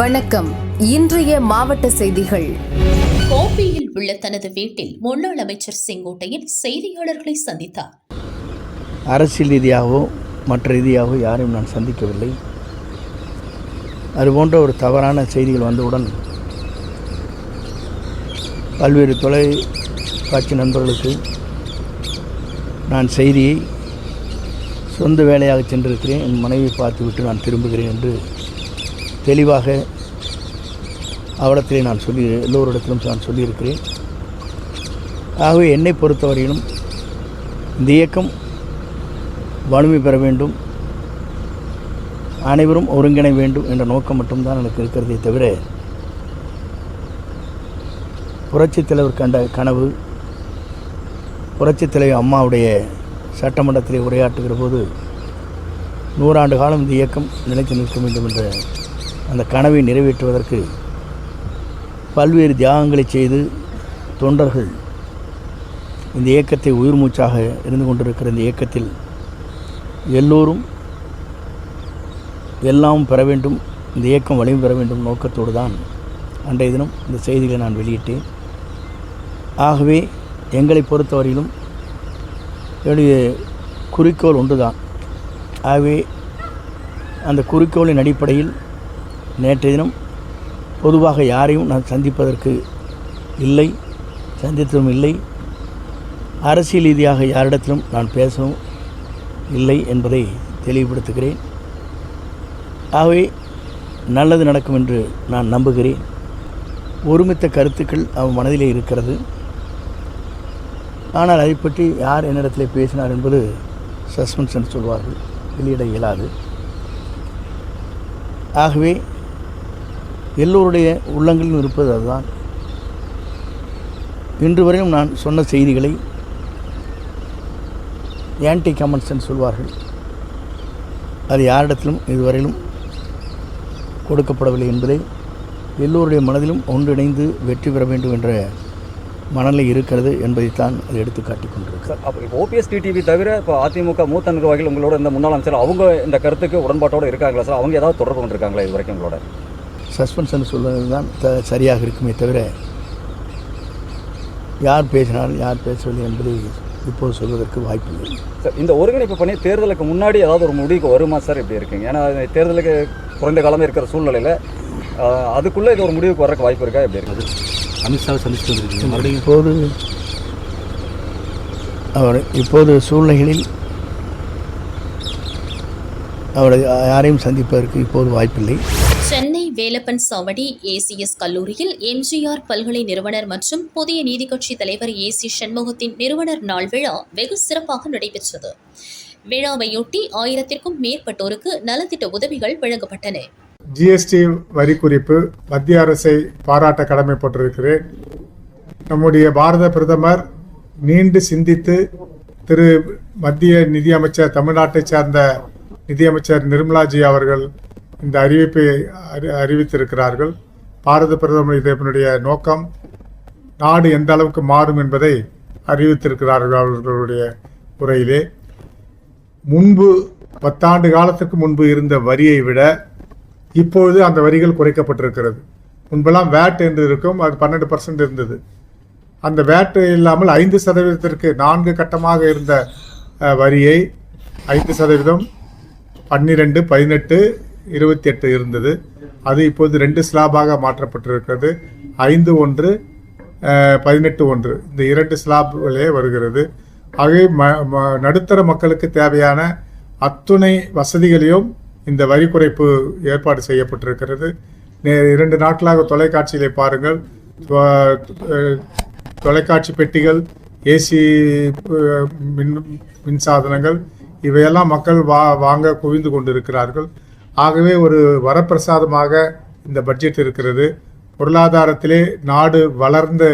வணக்கம். இன்றைய மாவட்ட செய்திகள். கோவையில் உள்ள தனது வீட்டில் முன்னாள் அமைச்சர் செங்கோட்டையன் செய்தியாளர்களை சந்தித்தார். அரசியல் ரீதியாகவோ மற்ற ரீதியாகவோ யாரையும் நான் சந்திக்கவில்லை. அதுபோன்ற ஒரு தவறான செய்திகள் வந்தவுடன் பல்வேறு தொலைக்காட்சி நண்பர்களுக்கு நான் செய்தியை சொந்த வேலையாக சென்றிருக்கிறேன் என் மனைவியை பார்த்துவிட்டு நான் திரும்புகிறேன் என்று தெளிவாக அவரிடத்திலே நான் சொல்லி எல்லோரிடத்திலும் நான் சொல்லியிருக்கிறேன். ஆகவே என்னை பொறுத்தவரையிலும் இந்த இயக்கம் வலிமை பெற வேண்டும். அனைவரும் ஒருங்கிணை வேண்டும் என்ற நோக்கம் மட்டும்தான் எனக்கு இருக்கிறதே தவிர புரட்சித் தலைவர் கண்ட கனவு புரட்சித் தலைவர் அம்மாவுடைய சட்டமன்றத்திலே உரையாற்றுகிற போது நூறாண்டு காலம் இந்த இயக்கம் நிலைத்து நிற்க வேண்டும் என்ற அந்த கனவை நிறைவேற்றுவதற்கு பல்வேறு தியாகங்களை செய்து தொண்டர்கள் இந்த இயக்கத்தை உயிர் மூச்சாக இருந்து கொண்டிருக்கிற இந்த இயக்கத்தில் எல்லோரும் எல்லாம் பெற வேண்டும் இந்த இயக்கம் வலிமை பெற வேண்டும் நோக்கத்தோடு தான் அன்றைய தினம் இந்த செய்திகளை நான் வெளியிட்டேன். ஆகவே எங்களை பொறுத்தவரையிலும் என்னுடைய குறிக்கோள் ஒன்றுதான். ஆகவே அந்த குறிக்கோளின் அடிப்படையில் நேற்றைய தினம் பொதுவாக யாரையும் நான் சந்திப்பதற்கு இல்லை சந்தித்ததும் இல்லை. அரசியல் ரீதியாக யாரிடத்திலும் நான் பேசவும் இல்லை என்பதை தெளிவுபடுத்துகிறேன். ஆகவே நல்லது நடக்கும் என்று நான் நம்புகிறேன். ஒருமித்த கருத்துக்கள் அவன் மனதிலே இருக்கிறது. ஆனால் அதை பற்றி யார் என்னிடத்திலே பேசினார் என்பது சஸ்பென்ஸ் என்று சொல்வார்கள் வெளியிட இயலாது. ஆகவே எல்லோருடைய உள்ளங்களிலும் இருப்பது அதுதான். இன்று வரையும் நான் சொன்ன செய்திகளை ஆன்டி கமெண்ட்ஸ் சொல்வார்கள். அது யாரிடத்திலும் இதுவரையிலும் கொடுக்கப்படவில்லை என்பதை எல்லோருடைய மனதிலும் ஒன்றிணைந்து வெற்றி பெற வேண்டும் என்ற மனநிலை இருக்கிறது என்பதைத்தான் அது எடுத்து காட்டிக் கொண்டிருக்கு அப்போ இப்போ ஓபிஎஸ் டிடிவி தவிர இப்போ அதிமுக மூத்த நிர்வாகிகள் உங்களோட இந்த முன்னாள் அமைச்சர் அவங்க இந்த கருத்துக்கு உடன்பாட்டோடு இருக்காங்களா சார்? அவங்க ஏதாவது தொடர்பு கொண்டிருக்காங்களா இது வரைக்கும் உங்களோட? சஸ்பென்ஸ் என்று சொல்வது தான் த சரியாக இருக்குமே தவிர யார் பேசினார் யார் பேசவில்லை என்பதை இப்போது சொல்வதற்கு வாய்ப்பில்லை. சார் இந்த ஒருங்கிணைப்பு பண்ணி தேர்தலுக்கு முன்னாடி ஏதாவது ஒரு முடிவுக்கு வருமா சார்? இப்படி இருக்குங்க. ஏன்னா தேர்தலுக்கு குறைந்த காலமே இருக்கிற சூழ்நிலையில் அதுக்குள்ளே இது ஒரு முடிவுக்கு வரக்கு வாய்ப்பு இருக்கா? எப்படி இருக்குது அமித்ஷாவை சந்திச்சுட்டு வந்திருக்கீங்க. மறுபடியும்? இப்போது அவர் இப்போது சூழ்நிலைகளில் அவரை யாரையும் சந்திப்பதற்கு இப்போது வாய்ப்பில்லை. சென்னை வேலப்பன் சாவடி ஏசிஎஸ் கல்லூரியில் எம்ஜிஆர் பல்கலை நிறுவனர் மற்றும் புதிய நீதிக்கட்சி தலைவர் ஏசி சண்முகத்தின் நிறுவனர் நாள் விழா வெகு சிறப்பாக நடைபெற்றது. விழாவையொட்டி ஆயிரத்திற்கும் மேற்பட்டோருக்கு நலத்திட்ட உதவிகள் வழங்கப்பட்டன. ஜிஎஸ்டி வரி குறிப்பு மத்திய அரசை பாராட்ட கடமைப்பட்டிருக்கிறேன். நம்முடைய பாரத பிரதமர் நீண்டு சிந்தித்து திரு மத்திய நிதியமைச்சர் தமிழ்நாட்டைச் சார்ந்த நிதியமைச்சர் நிர்மலாஜி அவர்கள் இந்த அறிவிப்பை அறி அறிவித்திருக்கிறார்கள். பாரத பிரதமர் இதனுடைய நோக்கம் நாடு எந்த அளவுக்கு மாறும் என்பதை அறிவித்திருக்கிறார்கள் அவர்களுடைய உரையிலே. முன்பு பத்தாண்டு காலத்துக்கு முன்பு இருந்த வரியை விட இப்பொழுது அந்த வரிகள் குறைக்கப்பட்டிருக்கிறது. முன்பெல்லாம் வேட் என்று இருக்கும் அது பன்னெண்டு பர்சன்ட் இருந்தது. அந்த வேட் இல்லாமல் ஐந்து சதவீதத்திற்கு நான்கு கட்டமாக இருந்த வரியை ஐந்து சதவீதம் பன்னிரெண்டு பதினெட்டு இருபத்தி எட்டு இருந்தது. அது இப்போது ரெண்டு ஸ்லாபாக மாற்றப்பட்டிருக்கிறது. ஐந்து ஒன்று பதினெட்டு ஒன்று. இந்த இரண்டு ஸ்லாப்களே வருகிறது. ஆகவே ம நடுத்தர மக்களுக்கு தேவையான அத்துணை வசதிகளையும் இந்த வரி குறைப்பு ஏற்பாடு செய்யப்பட்டிருக்கிறது. நே- இரண்டு நாட்களாக தொலைக்காட்சியிலே பாருங்கள். தொலைக்காட்சி பெட்டிகள் ஏசி மின் மின்சாதனங்கள் இவையெல்லாம் மக்கள் வா வாங்க குவிந்து கொண்டிருக்கிறார்கள். ஆகவே ஒரு வரப்பிரசாதமாக இந்த பட்ஜெட் இருக்கிறது. பொருளாதாரத்திலே நாடு வளர்ந்த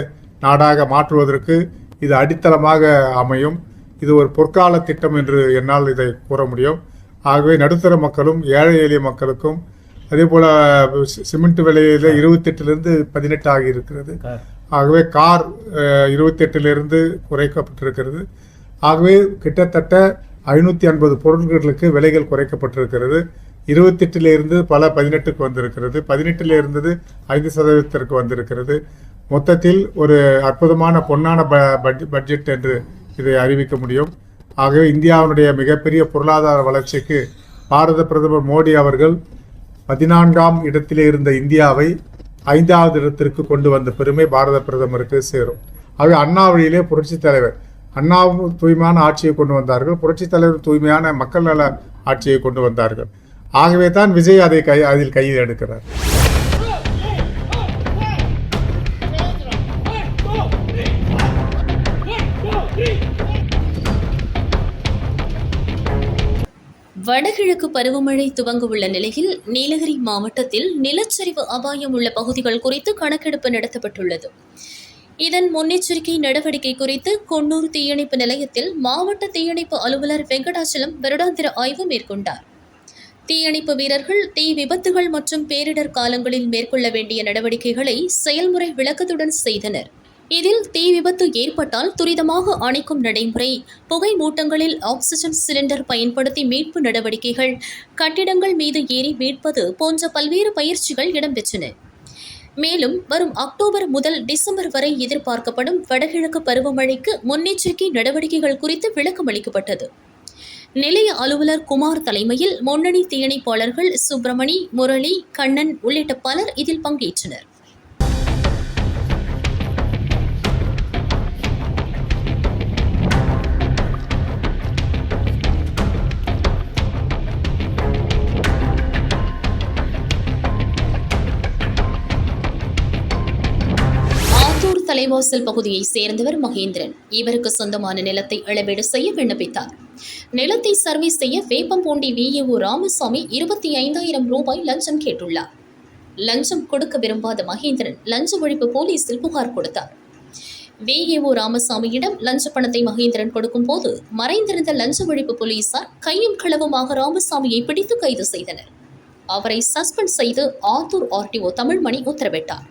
நாடாக மாற்றுவதற்கு இது அடித்தளமாக அமையும். இது ஒரு பொற்கால திட்டம் என்று என்னால் இதை கூற முடியும். ஆகவே நடுத்தர மக்களும் ஏழை எளிய மக்களுக்கும் அதே போல் சிமெண்ட் விலையில் இருபத்தெட்டுலேருந்து பதினெட்டு ஆகி இருக்கிறது ஆகவே கார் இருபத்தெட்டுலேருந்து குறைக்கப்பட்டிருக்கிறது. ஆகவே கிட்டத்தட்ட ஐநூற்றி ஐம்பது பொருட்களுக்கு விலைகள் குறைக்கப்பட்டிருக்கிறது. இருபத்தெட்டில் இருந்து பல பதினெட்டுக்கு வந்திருக்கிறது. பதினெட்டில் இருந்தது ஐந்து சதவீதத்திற்கு வந்திருக்கிறது. மொத்தத்தில் ஒரு அற்புதமான பொன்னான ப- பட்ஜெட் என்று இதை அறிவிக்க முடியும். ஆகவே இந்தியாவினுடைய மிகப்பெரிய பொருளாதார வளர்ச்சிக்கு பாரத பிரதமர் மோடி அவர்கள் பதினான்காம் இடத்திலே இருந்த இந்தியாவை ஐந்தாவது இடத்திற்கு கொண்டு வந்த பெருமை பாரத பிரதமருக்கு சேரும். ஆகவே அண்ணா வழியிலே புரட்சித் தலைவர் அண்ணாவும் தூய்மையான ஆட்சியை கொண்டு வந்தார்கள். புரட்சித் தலைவர் தூய்மையான மக்கள் நல ஆட்சியை கொண்டு வந்தார்கள். ஆகவே தான் விஜய் அதை கை அதில் கையில் எடுக்கிறார். வடகிழக்கு பருவமழை துவங்கவுள்ள நிலையில் நீலகிரி மாவட்டத்தில் நிலச்சரிவு அபாயம் உள்ள பகுதிகள் குறித்து கணக்கெடுப்பு நடத்தப்பட்டுள்ளது. இதன் முன்னெச்சரிக்கை நடவடிக்கை குறித்து கொன்னூர் தீயணைப்பு நிலையத்தில் மாவட்ட தீயணைப்பு அலுவலர் வெங்கடாச்சலம் வருடாந்திர ஆய்வு மேற்கொண்டார். தீயணைப்பு வீரர்கள் தீ விபத்துகள் மற்றும் பேரிடர் காலங்களில் மேற்கொள்ள வேண்டிய நடவடிக்கைகளை செயல்முறை விளக்கத்துடன் செய்தனர். இதில் தீ விபத்து ஏற்பட்டால் துரிதமாக அணைக்கும் நடைமுறை புகை மூட்டங்களில் ஆக்சிஜன் சிலிண்டர் பயன்படுத்தி மீட்பு நடவடிக்கைகள் கட்டிடங்கள் மீது ஏறி மீட்பது போன்ற பல்வேறு பயிற்சிகள் இடம்பெற்றன. மேலும் வரும் அக்டோபர் முதல் டிசம்பர் வரை எதிர்பார்க்கப்படும் வடகிழக்கு பருவமழைக்கு முன்னெச்சரிக்கை நடவடிக்கைகள் குறித்து விளக்கம் அளிக்கப்பட்டது நிலைய அலுவலர் குமார் தலைமையில் முன்னணி தீயணைப்பாளர்கள் சுப்பிரமணி முரளி கண்ணன் உள்ளிட்ட பலர் இதில் பங்கேற்றனர். ஆத்தூர் தலைவாசல் பகுதியைச் சேர்ந்தவர் மகேந்திரன். இவருக்கு சொந்தமான நிலத்தை அளவீடு செய்ய விண்ணப்பித்தார். நிலத்தை சர்வீஸ் செய்ய வேப்பம்பூண்டி விஏஓ ராமசாமி இருபத்தி ஐந்தாயிரம் ரூபாய் லஞ்சம் கேட்டுள்ளார். லஞ்சம் கொடுக்க விரும்பாத மகேந்திரன் லஞ்ச ஒழிப்பு போலீசில் புகார் கொடுத்தார். விஏஓ ராமசாமியிடம் லஞ்ச பணத்தை மகேந்திரன் கொடுக்கும்போது மறைந்திருந்த லஞ்ச ஒழிப்பு போலீசார் கையும் களவுமாக ராமசாமியை பிடித்து கைது செய்தனர். அவரை சஸ்பெண்ட் செய்து ஆத்தூர் ஆர்டிஓ தமிழ்மணி உத்தரவிட்டார்.